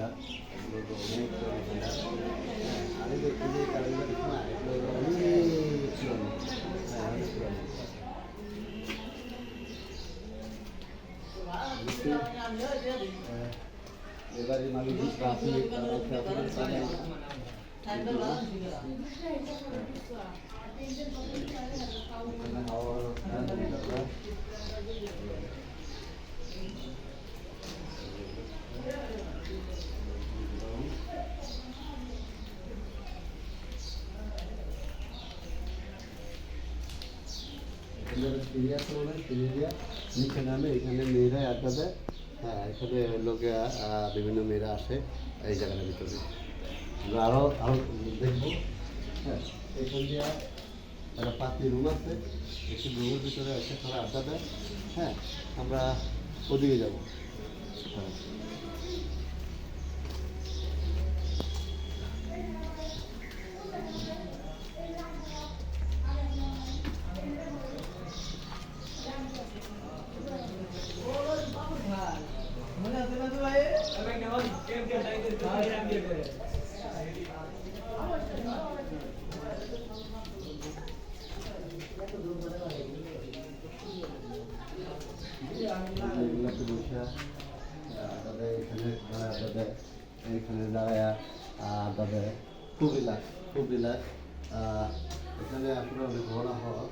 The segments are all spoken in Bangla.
বিল্ডার এগুলো তো অনেক পুরনো বিল্ডার আর এই যে এই যে কালীগুলো দেখো না এগুলো হলো অনেক পুরনো হ্যাঁ অনেক পুরনো এবারে মালিক ট্রাফিক ট্রাফিকের সিরিয়া তো মানে সিরিয়া নিচে নামে, এখানে মেয়েরাই আড্ডা দেয় হ্যাঁ এখানে লোকে বিভিন্ন মেয়েরা আসে এই জায়গাটার ভিতরে। আরও আরও দেখব হ্যাঁ এখান দিয়ে একটা পাতি রুম আছে, একটু রুমের ভিতরে এসে তারা আড্ডা দেয় হ্যাঁ আমরা ওদিকে যাব। হ্যাঁ। এখানে তারা তাদের দাঁড়ায় খুব রিল্যাক্স খুব রিল্যাক্স এখানে আসলে অনেক ঘোরা হয়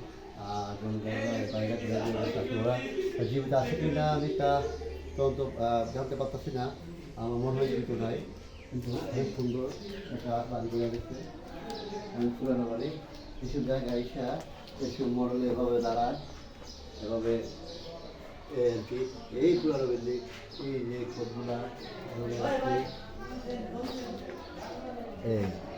আর কোন জায়গায় বাইরে থেকে যে আসলে ওরা জীবিত আছে কি না আমি তা তদন্ত জানতে পারতেছি না আমার মনে হয় জীবিত নাই কিন্তু খুব সুন্দর একটা করে গেছে আমি পুরানো বাড়ি কিছু জায়গায় এসে কিছু মডেল এভাবে দাঁড়ায় এভাবে আর কি এই পুরানো বিল্ডিং এই যে ধরে এই